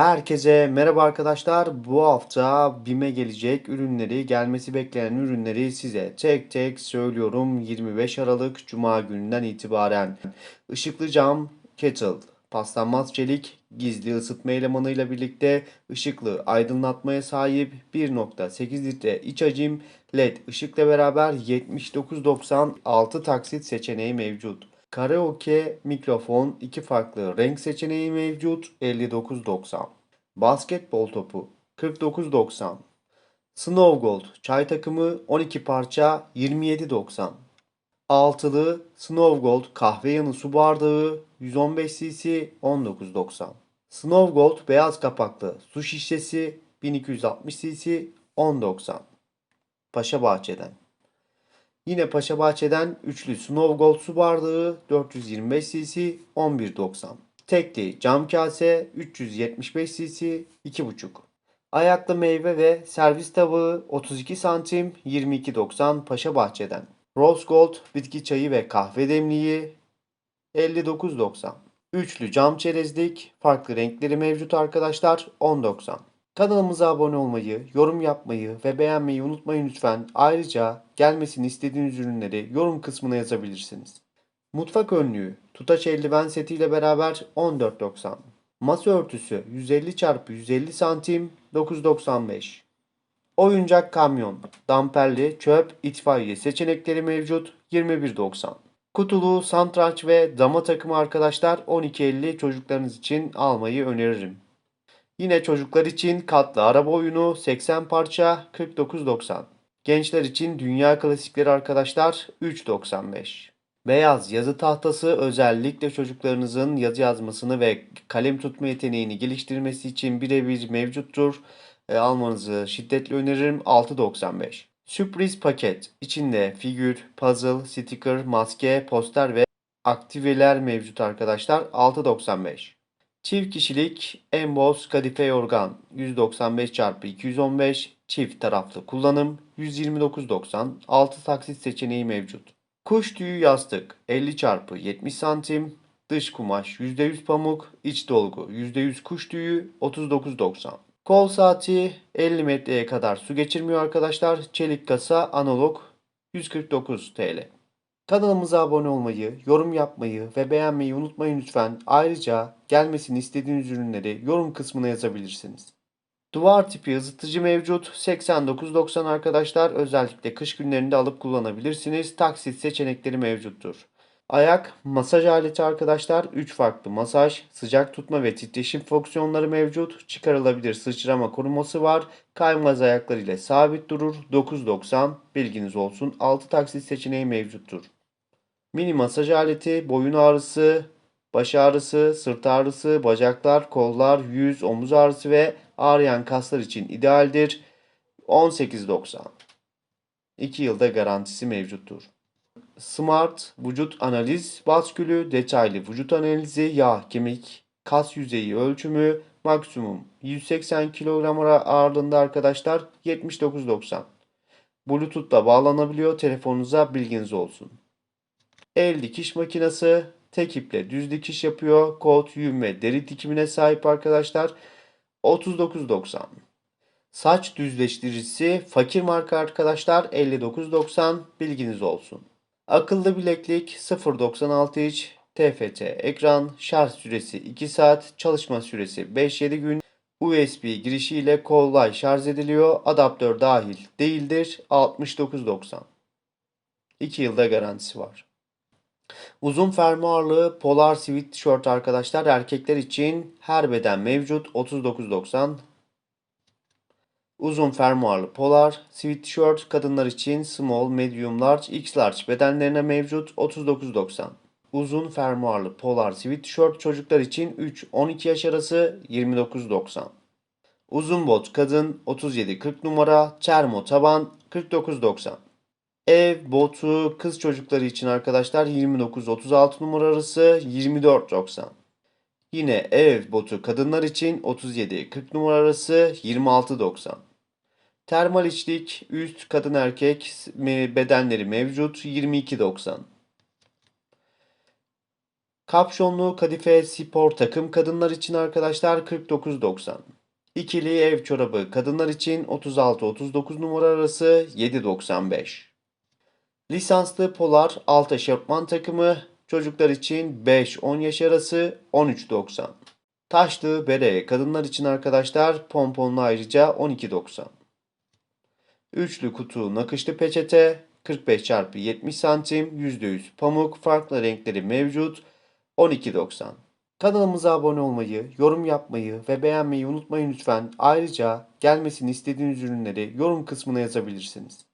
Herkese merhaba arkadaşlar. Bu hafta BİM'e gelecek ürünleri, gelmesi beklenen ürünleri size tek tek söylüyorum. 25 Aralık Cuma gününden itibaren ışıklı cam kettle, paslanmaz çelik, gizli ısıtma elemanıyla birlikte ışıklı aydınlatmaya sahip 1.8 litre iç hacim LED ışıkla beraber 79.90 6 taksit seçeneği mevcut. Karaoke mikrofon iki farklı renk seçeneği mevcut 59.90. Basketbol topu 49.90. Snow Gold çay takımı 12 parça 27.90. Altılı Snow Gold kahve yanı su bardağı 115 cc 19.90. Snow Gold beyaz kapaklı su şişesi 1260 cc 10.90. Paşa Bahçe'den. Yine Paşa Bahçe'den üçlü Snow Gold su bardağı 425 cc 11.90. Tekli cam kase 375 cc 2.5. Ayaklı meyve ve servis tabağı 32 santim 22.90 Paşa Bahçe'den. Rose Gold bitki çayı ve kahve demliği 59.90. Üçlü cam çerezlik farklı renkleri mevcut arkadaşlar 10.90. Kanalımıza abone olmayı, yorum yapmayı ve beğenmeyi unutmayın lütfen. Ayrıca gelmesini istediğiniz ürünleri yorum kısmına yazabilirsiniz. Mutfak önlüğü, tutaç eldiven setiyle beraber 14.90. Masa örtüsü 150 x 150 santim 9.95. Oyuncak kamyon, damperli, çöp, itfaiye seçenekleri mevcut 21.90. Kutulu, santranç ve dama takımı arkadaşlar 12.50 çocuklarınız için almayı öneririm. Yine çocuklar için katlı araba oyunu 80 parça 49.90. Gençler için dünya klasikleri arkadaşlar 3.95. Beyaz yazı tahtası özellikle çocuklarınızın yazı yazmasını ve kalem tutma yeteneğini geliştirmesi için birebir mevcuttur. E, almanızı şiddetle öneririm 6.95. Sürpriz paket içinde figür, puzzle, sticker, maske, poster ve aktiveler mevcut arkadaşlar 6.95. Çift kişilik emboss kadife yorgan 195 x 215 çift taraflı kullanım 129.90 6 taksit seçeneği mevcut. Kuş tüyü yastık 50 x 70 santim dış kumaş %100 pamuk iç dolgu %100 kuş tüyü 39.90. Kol saati 50 metreye kadar su geçirmiyor arkadaşlar. Çelik kasa analog 149 TL. Kanalımıza abone olmayı, yorum yapmayı ve beğenmeyi unutmayın lütfen. Ayrıca gelmesini istediğiniz ürünleri yorum kısmına yazabilirsiniz. Duvar tipi ısıtıcı mevcut. 89.90 arkadaşlar. Özellikle kış günlerinde alıp kullanabilirsiniz. Taksit seçenekleri mevcuttur. Ayak masaj aleti arkadaşlar. 3 farklı masaj, sıcak tutma ve titreşim fonksiyonları mevcut. Çıkarılabilir sıçrama koruması var. Kaymaz ayaklar ile sabit durur. 9.90 bilginiz olsun. 6 taksit seçeneği mevcuttur. Mini masaj aleti, boyun ağrısı, baş ağrısı, sırt ağrısı, bacaklar, kollar, yüz, omuz ağrısı ve ağrıyan kaslar için idealdir. 18.90. 2 yılda garantisi mevcuttur. Smart vücut analiz baskülü, detaylı vücut analizi, yağ, kemik, kas yüzeyi ölçümü, maksimum 180 kilogram ağırlığında arkadaşlar 79.90. Bluetooth'la bağlanabiliyor telefonunuza bilginiz olsun. El dikiş makinesi tek iple düz dikiş yapıyor. Kot, yün ve deri dikimine sahip arkadaşlar. 39.90. Saç düzleştiricisi fakir marka arkadaşlar 59.90 bilginiz olsun. Akıllı bileklik 0.96 inç TFT ekran şarj süresi 2 saat çalışma süresi 5-7 gün USB girişi ile kolay şarj ediliyor. Adaptör dahil değildir. 69.90. 2 yılda garantisi var. Uzun fermuarlı polar sweatshirt arkadaşlar erkekler için her beden mevcut 39.90. Uzun fermuarlı polar sweatshirt kadınlar için small, medium, large, x large bedenlerine mevcut 39.90. Uzun fermuarlı polar sweatshirt çocuklar için 3-12 yaş arası 29.90. Uzun bot kadın 37-40 numara, termo taban 49.90. Ev botu kız çocukları için arkadaşlar 29-36 numara arası 24.90. Yine ev botu kadınlar için 37-40 numara arası 26.90. Termal içlik üst kadın erkek bedenleri mevcut 22.90. Kapşonlu kadife spor takım kadınlar için arkadaşlar 49.90. İkili ev çorabı kadınlar için 36-39 numara arası 7.95. Lisanslı polar alt eşofman takımı çocuklar için 5-10 yaş arası 13.90. Taşlı bere kadınlar için arkadaşlar pomponlu ayrıca 12.90. Üçlü kutu nakışlı peçete 45 x 70 santim %100 pamuk farklı renkleri mevcut 12.90. Kanalımıza abone olmayı, yorum yapmayı ve beğenmeyi unutmayın lütfen. Ayrıca gelmesini istediğiniz ürünleri yorum kısmına yazabilirsiniz.